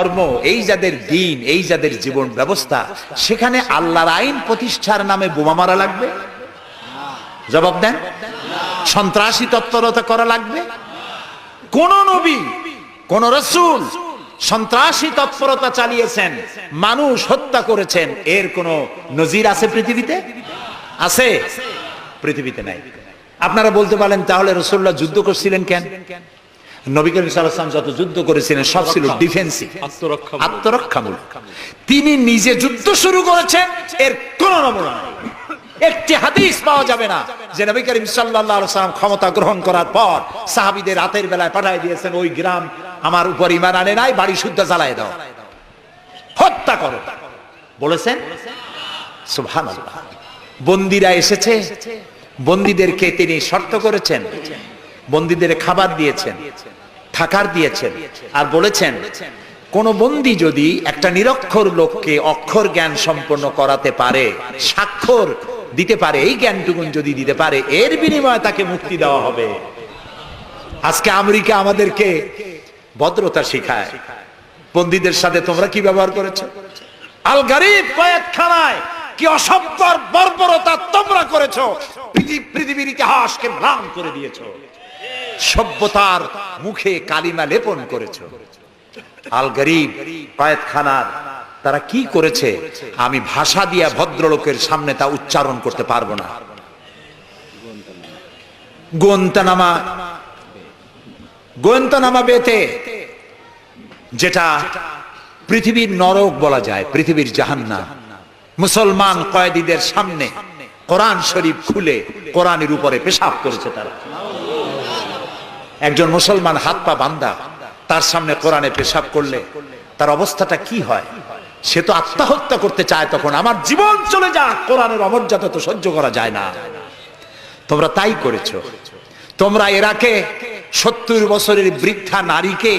ধর্ম, এই যাদের দিন, এই যাদের জীবন ব্যবস্থা, সেখানে আল্লাহর আইন প্রতিষ্ঠার নামে বোমা মারা লাগবে? জবাব দেন। সন্ত্রাসী তৎপরতা করা লাগবে? কোন নবী, কোন রসুল সন্ত্রাসী তৎপরতা চালিয়েছেন, মানুষ হত্যা করেছেন, এর কোন নজির আছে পৃথিবীতে? আছে। পৃথিবীতে নাই। আপনারা বলতে পারেন, তাহলে রসুল্লাহ যুদ্ধ করছিলেন কেন? নবী করিম সাল্লাম যত যুদ্ধ করেছিলেন সব ছিল ডিফেন্সিভ আত্মরক্ষা আত্মরক্ষামূলক। তিনি নিজে যুদ্ধ শুরু করেছেন এর কোন নমুনা একটি হাদিস পাওয়া যাবে না যে নবী করিম সাল্লাম ক্ষমতা গ্রহণ করার পর সাহাবীদের রাতের বেলায় পাঠিয়ে দিয়েছেন ওই গ্রাম আমার উপর ইমান আনে নাই বাড়ি শুদ্ধ জ্বালায় দাও। হত্যা করো। বলেছেন? সুবহানাল্লাহ। বন্দিরা এসেছে। বন্দীদেরকে তিনি শর্ত করেছেন বন্দীদের খাবার দিয়েছেন, থাকার দিয়েছেন, আর বলেছেন, কোন বন্দি যদি একটা নিরক্ষর লোককে অক্ষর জ্ঞান সম্পন্ন করাতে পারে, স্বাক্ষর দিতে পারে, এই জ্ঞানটুকুন যদি দিতে পারে, এর বিনিময়ে তাকে মুক্তি দেওয়া হবে। আজকে আমেরিকা আমাদেরকে ভদ্রতা শিখায়। বন্দীদের সাথে তোমরা কি ব্যবহার করেছ? আল কয়েকখানায় কি অসভ্যর বর্বরতা তোমরা করেছ? পৃথিবী- পৃথিবীর ইতিহাসকে ম্লান করে দিয়েছ। সভ্যতার মুখে কালিমা লেপন করেছ। আল গরিব কয়েকখানার তারা কি করেছে? আমি ভাষা দিয়া ভদ্রলোকের সামনে তা উচ্চারণ করতে পারব না। গোয়েন্তানামা গোয়েন্তানামা বেতে, যেটা পৃথিবীর নরক বলা যায়, পৃথিবীর জাহান্না মুসলমান কয়েদিদের সামনে কোরআন শরীফ খুলে কোরআনের উপরে পেশাব করেছে তারা। একজন মুসলমান হাত পা বান্দা, তার সামনে কোরআনে পেশাব করলে তার অবস্থাটা কি হয়? সে তো আত্মহত্যা করতে চায় তখন, আমার জীবন চলে যাক, কোরআনের অমর্যাদা তো সহ্য করা যায় না। তোমরা তাই করেছ। তোমরা এরাকে সত্তর বছরের বৃদ্ধা নারীকে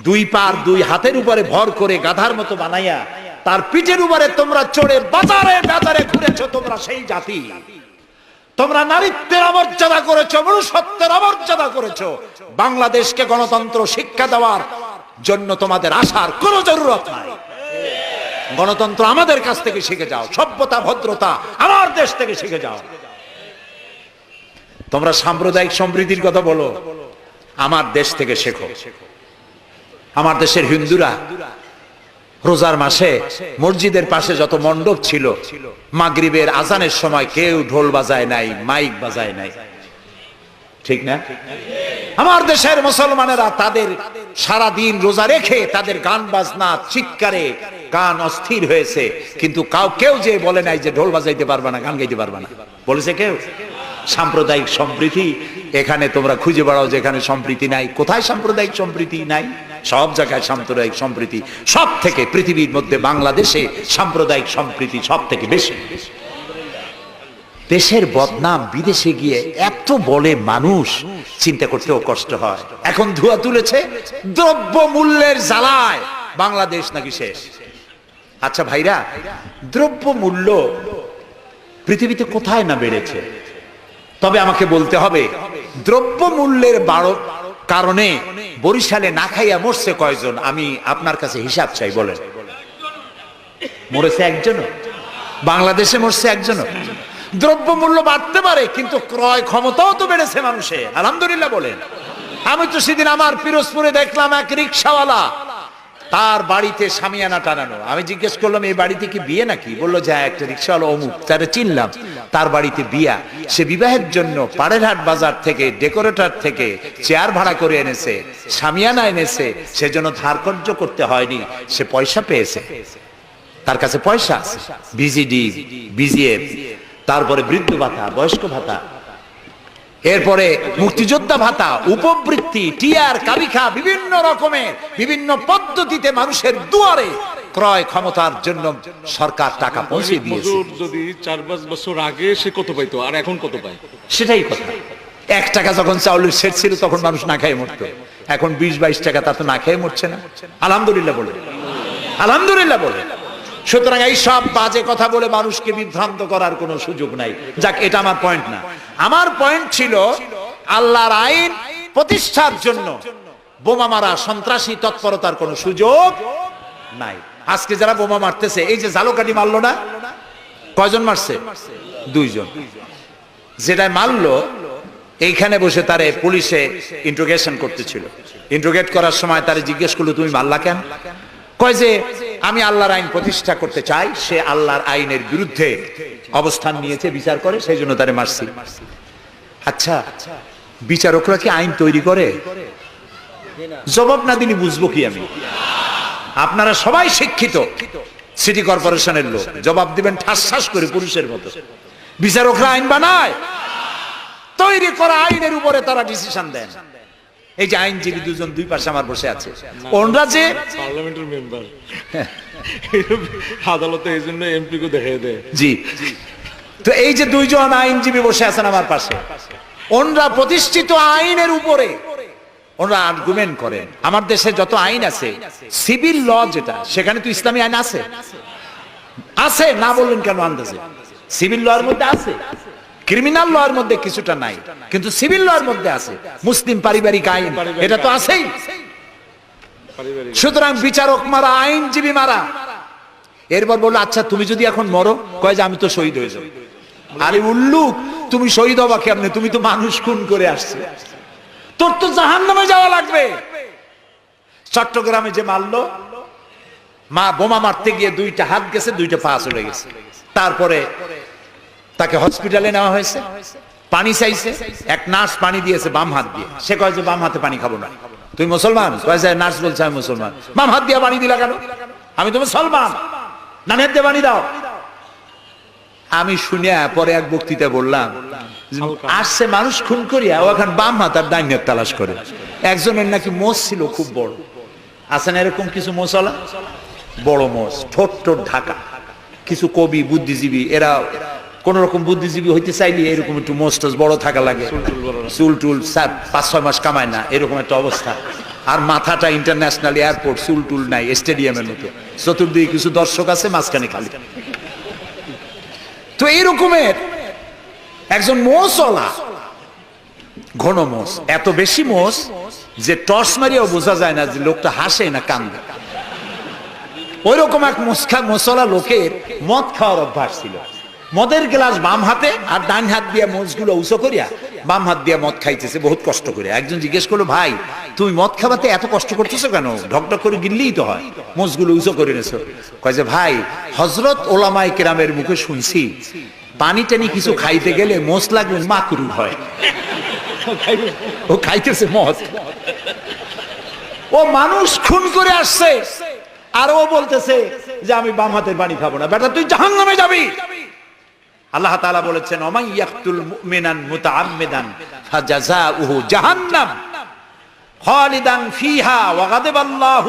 দুই পার দুই হাতের উপরে ভর করে গাধার মতো বানাইয়া, তার পিঠের উপরে তোমরা চড়ে বাজারে বাজারে ঘুরেছো, তোমরা সেই জাতি। তোমরা নারীত্বের অমর্যাদা করেছ, মনুষ্যত্বের অমর্যাদা করেছ। বাংলাদেশকে গণতন্ত্র শিক্ষা দেওয়ার জন্য তোমাদের আসার কোনো জরুরত নাই। গণতন্ত্র আমাদের কাছ থেকে শিখে যাও, সভ্যতা, ভদ্রতা আমার দেশ থেকে শিখে যাও। তোমরা সাম্প্রদায়িক সমৃদ্ধির কথা বলো, আমার দেশ থেকে শেখো। আমার দেশের হিন্দুরা রোজার মাসে মসজিদের পাশে যত মণ্ডপ ছিল, মাগরিবের আজানের সময় কেউ ঢোল বাজায় নাই, মাইক বাজায় নাই। ঠিক না? আমার দেশের মুসলমানেরা তাদের সারা দিন রোজা রেখে তাদের গান বাজনা, চিৎকারে গান অস্থির হয়েছে। কিন্তু কাউ কেউ যে বলে নাই যে ঢোল বাজাইতে পারবে না, গান গাইতে পারবে না। বলেছে কেউ? সাম্প্রদায়িক সম্প্রীতি। এখানে তোমরা খুঁজে বেড়াও যেখানে সম্প্রীতি নাই। কোথায় সাম্প্রদায়িক সম্প্রীতি নাই? সব জায়গায় সাম্প্রদায়িক সম্প্রীতি সব থেকে পৃথিবীর মধ্যে বাংলাদেশে সাম্প্রদায়িক সম্প্রীতি সব থেকে বেশি। দেশের বদনাম, বিদেশে গিয়ে এত বলে মানুষ, চিন্তা করতেও কষ্ট হয়। এখন ধোয়া তুলেছে দ্রব্য মূল্যের জ্বালায় বাংলাদেশ নাকি শেষ। আচ্ছা ভাইরা দ্রব্য মূল্য পৃথিবীতে কোথায় না বেড়েছে? তবে আমাকে বলতে হবে দ্রব্য মূল্যের বাড়ো কারণে বরিশালে না খাইয়া মরছে কয়জন? আমি আপনার কাছে হিসাব চাই, বলেন। মরেছে একজনও? বাংলাদেশে মরছে একজনও? দ্রব্য মূল্য বাড়তে পারে, কিন্তু ক্রয় ক্ষমতাও তো বেড়েছে মানুষের। আলহামদুলিল্লাহ বলেন। আমি তো সেদিন আমার পিরোজপুরে দেখলাম এক রিক্সাওয়ালা তার বাড়িতে সামিয়ানা টানানো। আমি জিজ্ঞেস করলাম, এই বাড়িতে কি বিয়ে নাকি? বলল, যে, একটা রিক্সাওয়ালা অমুক, তারা চিনলাম। তার বাড়িতে বিয়া। সে বিবাহের জন্য পাড়েরহাট বাজার থেকে, ডেকোরেটর থেকে চেয়ার ভাড়া করে এনেছে সামিয়ানা এনেছে। সেজন্য ধার কর্য করতে হয়নি। সে পয়সা পেয়েছে। তার কাছে পয়সা আছে। বিজিডি, বিজিএফ, তারপরে বৃদ্ধ ভাতা, বয়স্ক ভাতা। এরপরে মুক্তিযোদ্ধা ভাতা উপবৃত্তি টিয়ার কাবিখা বিভিন্ন রকমের বিভিন্ন পদ্ধতিতে মানুষের দুয়ারে ক্রয় ক্ষমতার জন্য সরকার টাকা পৌঁছে দিয়েছে। যদি চার পাঁচ বছর আগে সে কত পাইতো? আর এখন কত পায়? সেটাই কথা। এক টাকা যখন চাউলের সেট ছিল তখন মানুষ না খেয়ে মরতো। এখন বিশ বাইশ টাকা তা তো না খেয়ে মরছে না। আলহামদুলিল্লাহ বলে। আলহামদুলিল্লাহ বলে। সুতরাং এই সব বাজে কথা বলে মানুষকে বিভ্রান্ত করার কোনো সুযোগ নাই। যাক, এটা আমার পয়েন্ট না। আমার পয়েন্ট ছিল আল্লাহর আইন প্রতিষ্ঠার জন্য বোমা মারা সন্ত্রাসী তৎপরতার কোনো সুযোগ নাই। আজকে যারা বোমা মারতেছে, এই যে জালোকাটি মারলো না? কয়জন মারছে? দুইজন। যেটাই মারলো, এইখানে বসে তারে পুলিশে ইন্ট্রোগেশন করতেছিল। ইন্ট্রোগেট করার সময় তারে জিজ্ঞেস করল, তুমি মারলা কেন? কয় যে আমি আল্লাহর আইন প্রতিষ্ঠা করতে চাই, সে আল্লাহর আইনের বিরুদ্ধে অবস্থান নিয়েছে, বিচার করে, সেই জন্য তারে মারছি। আচ্ছা বিচারকরা কি আইন তৈরি করে? জবাব না দিলে বুঝব কি আমি? আপনারা সবাই শিক্ষিত, সিটি কর্পোরেশনের লোক। জবাব দিবেন ঠাস করে পুরুষের মতো। বিচারকরা আইন বানায়, তৈরি করা আইনের উপরে তারা ডিসিশন দেন। এই যে আইনজীবী দুজন দুই পাশে আমার বসে আছে। ওনরা যে পার্লামেন্টের মেম্বার। আদালতে এই জন্য এমপি কে দেখাই দেয়। জি। তো এই যে দুইজন আইনজীবী বসে আছেন আমার পাশে ওনরা প্রতিষ্ঠিত আইনের উপরে ওনরা আর্গুমেন্ট করেন। আমার দেশে যত আইন আছে সিভিল ল যেটা সেখানে তো ইসলামী আইন আছে। আছে না বললেন কেন আন্দাজে? সিভিল লর মধ্যে আছে। ক্রিমিনাল লর মধ্যে কিছুটা নাই। কিন্তু সিভিল লর মধ্যে আছে। মুসলিম পারিবারিক আইন। এটা তো আছেই। সুতরাং বিচারক মারা, আইনজীবী মারা। এরপর বলল আচ্ছা তুমি যদি এখন মরো, কয় যে আমি তো শহীদ হয়ে যাব। আরে উল্লুক, তুমি শহীদ হবা কেমনে? তুমি তো মানুষ খুন করে আসছে। তোর তো জাহান নামে যাওয়া লাগবে। চট্টগ্রামে যে মারলো, মা বোমা মারতে গিয়ে দুইটা হাত গেছে, দুইটা পা চলে গেছে। তারপরে তাকে হসপিটালে নেওয়া হয়েছে। পানি চাইছে, এক নার্স পানি দিয়েছে, বাম হাত দিয়ে। সে কয় যে বাম হাতে পানি খাব না। তুই মুসলমান? কয় যে নার্স বলছে, আমি মুসলমান। বাম হাত দিয়ে পানি দিলা কেন? আমি তো মুসলমান। নানের দিয়ে পানি দাও। আমি শুনে পরে এক বক্তৃতা বললাম, আসছে মানুষ খুন করিয়া, ও এখন বাম হাত আর ডাইন হাত তালাশ করে। একজনের নাকি মোষ ছিল খুব বড়। আছেন এরকম কিছু মোসলা বড় মোষ, ঠোঁট ঠোঁট ঢাকা। কিছু কবি, বুদ্ধিজীবী, এরা কোন রকম বুদ্ধিজীবী হইতে চাইলে এরকম একটু মোষ বড় থাকা লাগে। চুল টুল পাঁচ ছয় মাস কামায় না এরকম একটা অবস্থা। আর মাথাটা ইন্টারন্যাশনাল এয়ারপোর্ট চুল টুল নাই স্টেডিয়ামের মতো। চতুর্দিকে কিছু দর্শক আছে মাঝখানে খালি। তো এইরকমের একজন মোষওয়ালা ঘন মোষ এত বেশি মোষ যে টর্চ মারিয়াও বোঝা যায় না যে লোকটা হাসে না কান্দে। ওই রকম এক মুসখা মশলা লোকের মদ খাওয়ার অভ্যাস ছিল। মদের গ্লাস বাম হাতে আর ডান হাত দিয়ে মোষগুলো উঁচু করিয়া বাম হাত দিয়ে মদ খাইতেছে, বহুত কষ্ট করে একজন জিজ্ঞেস করল, ভাই, তুমি মদ খাবাতে এত কষ্ট করতেছো কেন? ঢকঢক করে গিললেই তো হয় মোষগুলো উঁচু করে নেছো। কয় যে, ভাই হজরত ওলামাই কেরামের মুখে শুনছি, পানি টানি কিছু খাইতে গেলে মোষ লাগলে মাকরু হয়। ও খাইতেছে মদ। ও মানুষ খুন করে আসছে, আর ও বলতেছে যে, আমি বাম হাতের পানি খাব না। বেটা, তুই জাহান্নামে যাবি। আল্লাহ তাআলা বলেছেন ওমাই ইয়াকতুল মুমিনান জাহান্নাম খালিদান ফিহা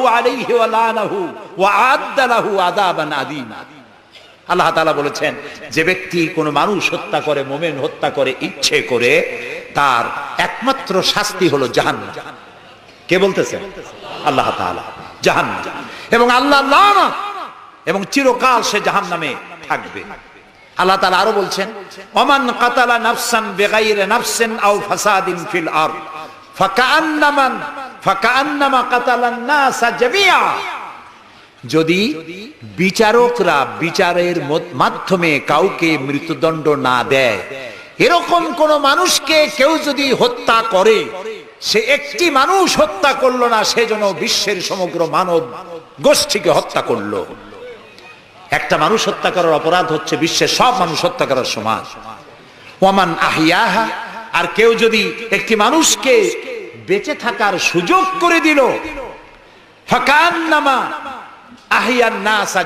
আলাইহি ওয়া লানাহু ওয়া আযাবান আল্লাহ তাআলা বলেছেন, যে ব্যক্তি কোন মানুষ হত্যা করে, মোমেন হত্যা করে, ইচ্ছে করে, তার একমাত্র শাস্তি হলো জাহান্নাম। কে বলতেছে? আল্লাহ তাআলা। জাহান্নাম। এবং আল্লাহ এবং চিরকাল সে জাহান্নামে থাকবে। আল্লাহ তাআলা আরও বলছেন, ওমান কাতালা নাফসান বিগাইরি নাফসিন আও ফাসাদিন ফিল আরদ। ফাকান্নামা ফাকান্নামা কাতালান নাসা জামিয়া যদি বিচারকরা বিচারের মাধ্যমে কাউকে মৃত্যুদণ্ড না দেয়, এরকম কোন মানুষকে কেউ যদি হত্যা করে, সে একটি মানুষ হত্যা করল না সেজন্য বিশ্বের সমগ্র মানব গোষ্ঠীকে হত্যা করল। একটা মানুষ হত্যা করার অপরাধ হচ্ছে বিশ্বের সব মানুষ হত্যা করার সমান। ওয়ামান আহিয়াহা, আর কেউ যদি একটি মানুষকে বেঁচে থাকার সুযোগ করে দিল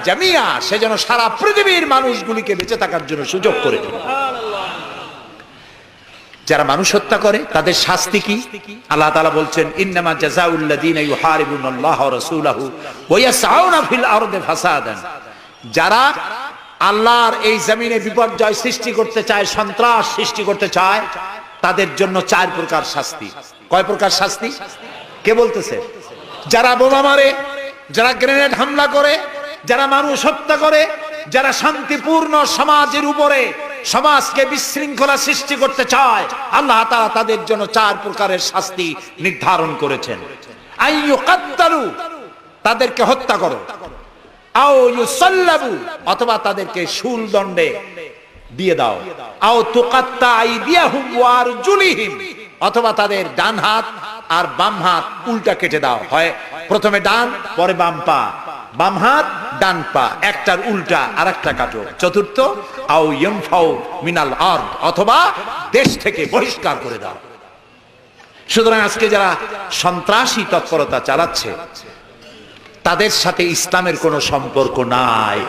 জামিয়া, সে যেন সারা পৃথিবীর মানুষগুলিকে বেঁচে থাকার জন্য সুযোগ করে দিল। যারা মানুষ হত্যা করে, তাদের শাস্তি কি? আল্লাহ তাআলা বলছেন, ইন্নামা জাযাউল্লাযীনা ইউহারিবুনাল্লাহ ওয়া রাসূলাহু ওয়া ফিল ফাসাদান। যারা আল্লাহর এই জমিনে বিপর্যয় সৃষ্টি করতে চায়, সন্ত্রাস সৃষ্টি করতে চায়, তাদের জন্য চার প্রকার শাস্তি। কয় প্রকার শাস্তি? কে বলতেছে? যারা বোমা মারে, যারা গ্রেনেড হামলা করে, যারা মানুষ হত্যা করে, যারা শান্তিপূর্ণ সমাজের উপরে সমাজকে বিশৃঙ্খলা সৃষ্টি করতে চায়, আল্লাহ তাআলা তাদের জন্য চার প্রকারের শাস্তি নির্ধারণ করেছেন। তাদেরকে হত্যা করো। আও অথবা তাদেরকে শুল দণ্ডে দিয়ে দাও। আও তুকাত্তা আইদিয়াহুম আরজুলিহিম, অথবা তাদের ডান হাত আর বাম হাত উল্টা কেটে দাও। হয় প্রথমে ডান, পরে বাম পা। বাম হাত, ডান পা। একটার উল্টা আর একটা কাটো। চতুর্থ, আও মিনাল আর্দ, অথবা দেশ থেকে বহিষ্কার করে দাও। সুতরাং আজকে যারা সন্ত্রাসী তৎপরতা চালাচ্ছে তাদের সাথে ইসলামের কোনো সম্পর্ক নাই।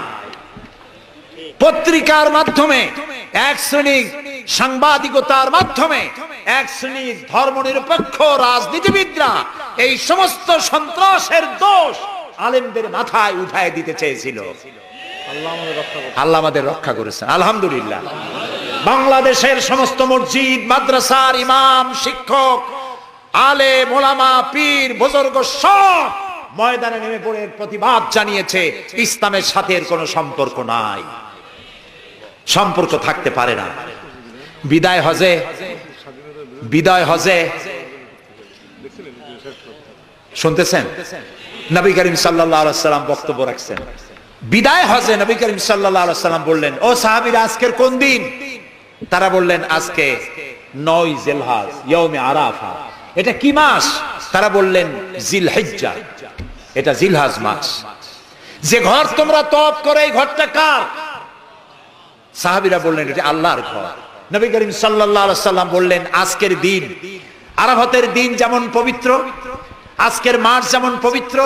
পত্রিকার মাধ্যমে এক শ্রেণির সাংবাদিকতার মাধ্যমে এক শ্রেণির ধর্মনিরপেক্ষ রাজনীতিবিদরা এই সমস্ত সন্ত্রাসের দোষ আলেমদের মাথায় উঠায় দিতে চেয়েছিল। আল্লাহ আমাদের রক্ষা করেছেন। আলহামদুলিল্লাহ। বাংলাদেশের সমস্ত মসজিদ মাদ্রাসার ইমাম শিক্ষক আলে মোলামা পীর বুজুর্গ সব ময়দানে নেমে পড়ে প্রতিবাদ জানিয়েছে, ইসলামের সাথে এর কোনো সম্পর্ক নাই। সম্পর্ক থাকতে পারে না। বিদায় হজে বিদায় হজে। শুনতেছেন? নবী করিম সাল্লাম বক্তব্য রাখছেন। বিদায় হজে নবী করিম সাল্লাম বললেন, ও সাহাবীরা, আজকের কোন দিন? তারা বললেন, আজকে নয় জেলহাজ ইয়মে আরাফা এটা কি মাস? তারা বললেন, জিলহিজ্জা। এটা জিলহাজ মাস। যে ঘর তোমরা তপ করে, এই ঘরটা কার? সাহাবিরা বললেন, এটা আল্লাহর ঘর। নবী করিম সাল্লাম বললেন, আজকের দিন দিন যেমন পবিত্র, আজকের মাস যেমন পবিত্র,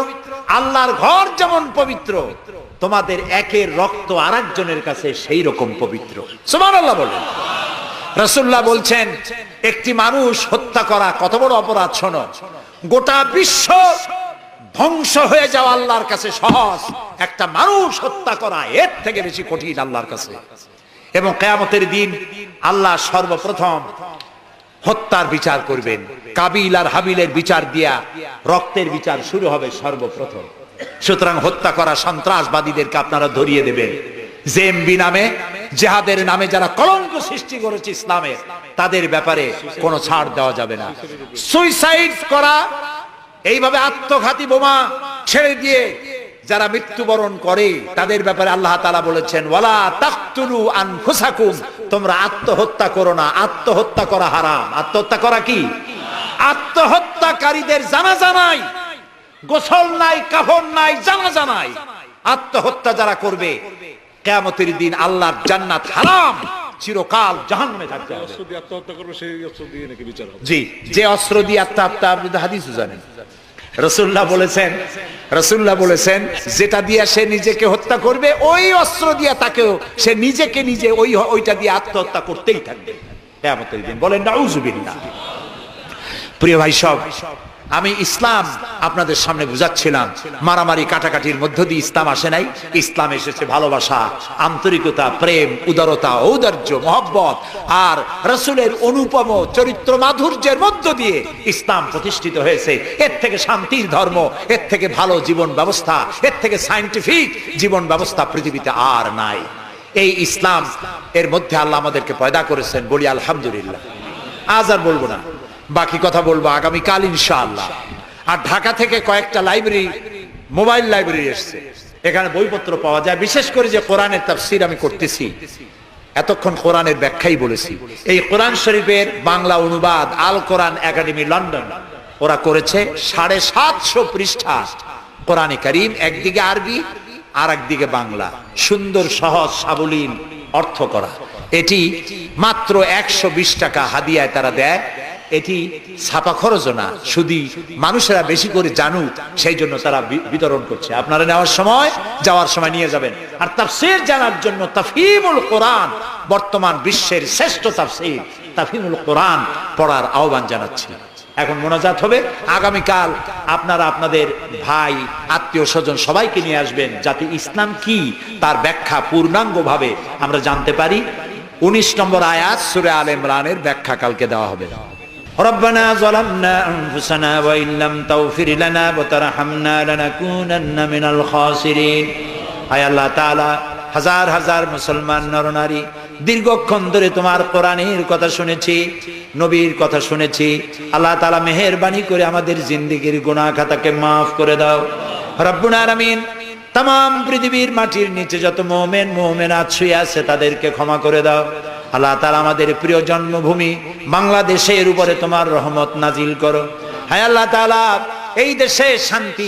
আল্লাহর ঘর যেমন পবিত্র, তোমাদের একের রক্ত আরেকজনের কাছে সেই রকম পবিত্র। সুবহানাল্লাহ বলেন রাসূলুল্লাহ বলছেন একটি মানুষ হত্যা করা কত বড় অপরাধ, শোনো। গোটা বিশ্ব ধ্বংস হয়ে যাওয়া আল্লাহর কাছে সহজ। একটা মানুষ হত্যা করা এর থেকে বেশি কঠিন আল্লাহর কাছে। এবং কেয়ামতের দিন আল্লাহ সর্বপ্রথম হত্যার বিচার করবেন। কাবিল আর হাবিলের বিচার দিয়া রক্তের বিচার শুরু হবে সর্বপ্রথম। সুতরাং হত্যা করা সন্ত্রাসবাদীদেরকে আপনারা ধরিয়ে দেবেন। জেএমবি নামে জেহাদের নামে যারা কলঙ্ক সৃষ্টি করেছে ইসলামের, তাদের ব্যাপারে কোনো ছাড় দেওয়া যাবে না। সুইসাইড করা, এইভাবে আত্মঘাতী বোমা ছেড়ে দিয়ে যারা মৃত্যুবরণ করে, তাদের ব্যাপারে আল্লাহ তালা বলেছেন, ওয়ালা তাকতুলু আনফুসাকুম, তোমরা আত্মহত্যা করো না। আত্মহত্যা করা হারাম। আত্মহত্যা করা কি? আত্মহত্যাকারীদের জানা জানাই গোসল নাই, কাফন নাই জানা জানাই আত্মহত্যা যারা করবে কেয়ামতের দিন আল্লাহর জান্নাত হারাম। চিরকাল জাহান্নামে থাকতে হবে। অস্ত্র দিয়ে আত্মহত্যা করবে সেই অস্ত্র দিয়ে নাকি বিচার হবে। জি যে অস্ত্র দিয়ে আত্মা আত্মা আপনি তো হাদিসও জানেন। রসুল্লাহ বলেছেন রসুল্লাহ বলেছেন যেটা দিয়ে সে নিজেকে হত্যা করবে ওই অস্ত্র দিয়ে তাকেও সে নিজেকে নিজে ওই ওইটা দিয়ে আত্মহত্যা করতেই থাকবে। কেয়ামতের দিন বলেন নাউজুবিল্লাহ। প্রিয় ভাই সব আমি ইসলাম আপনাদের সামনে বুঝাচ্ছিলাম। মারামারি কাটাকাটির মধ্য দিয়ে ইসলাম আসে নাই। ইসলাম এসেছে ভালোবাসা, আন্তরিকতা, প্রেম, উদারতা, ঔদার্য, মহব্বত আর রসুলের অনুপম চরিত্র মাধুর্যের মধ্য দিয়ে ইসলাম প্রতিষ্ঠিত হয়েছে। এর থেকে শান্তির ধর্ম, এর থেকে ভালো জীবন ব্যবস্থা, এর থেকে সায়েন্টিফিক জীবন ব্যবস্থা পৃথিবীতে আর নাই। এই ইসলাম এর মধ্যে আল্লাহ আমাদেরকে পয়দা করেছেন, বলি আলহামদুলিল্লাহ। আজ আর বলব না। বাকি কথা বলব আগামীকাল ইনশাআল্লাহ। আর ঢাকা থেকে কয়েকটা লাইব্রেরি, মোবাইল লাইব্রেরি এসছে। এখানে বইপত্র পাওয়া যায়। বিশেষ করে যে কোরআনের তাফসির আমি করতেছি। এতক্ষণ কোরআনের ব্যাখ্যাই বলেছি। এই কোরআন শরীফের বাংলা অনুবাদ, আল কোরআন একাডেমি, লন্ডন। ওরা করেছে সাড়ে সাতশো পৃষ্ঠা। কোরআনে করিম, একদিকে আরবি আর একদিকে বাংলা। সুন্দর, সহজ, সাবলীল অর্থ করা। এটি মাত্র একশো বিশ টাকা হাদিয়ায় তারা দেয়। এটি ছাপা খরচও না, শুধু মানুষেরা বেশি করে জানুক, সেই জন্য তারা বিতরণ করছে। আপনারা নেওয়ার সময়, যাওয়ার সময় নিয়ে যাবেন। আর তাফসির জানার জন্য তাফিমুল কোরআন, বর্তমান বিশ্বের শ্রেষ্ঠ তাফসির তাফিমুল কোরআন পড়ার আহ্বান জানাচ্ছি। এখন মোনাজাত হবে। আগামীকাল আপনারা আপনাদের ভাই, আত্মীয় স্বজন সবাইকে নিয়ে আসবেন, যাতে ইসলাম কি, তার ব্যাখ্যা পূর্ণাঙ্গভাবে আমরা জানতে পারি। উনিশ নম্বর আয়াত, সুরে আল ইমরানের ব্যাখ্যা কালকে দেওয়া হবে। ربنا ظلمنا أنفسنا وإن لم تغفر لنا وترحمنا لنكونن من الخاسرين হায় আল্লাহ তাআলা হাজার হাজার মুসলমান নরনারী দীর্ঘক্ষণ ধরে তোমার কোরআনের কথা শুনেছি নবীর কথা শুনেছি আল্লাহ তালা মেহেরবানি করে আমাদের জিন্দিগির গুনাহ খাতাকে মাফ করে দাও রব্বুল আলামিন তাম পৃথিবীর মাটির নিচে যত মোমেন মোমেন শুয়ে আছে তাদেরকে ক্ষমা করে দাও আল্লাহ তালা আমাদের প্রিয় জন্মভূমি বাংলাদেশের উপরে তোমার রহমত নাজিল করো। হায় আল্লাহ তালা এই দেশে শান্তি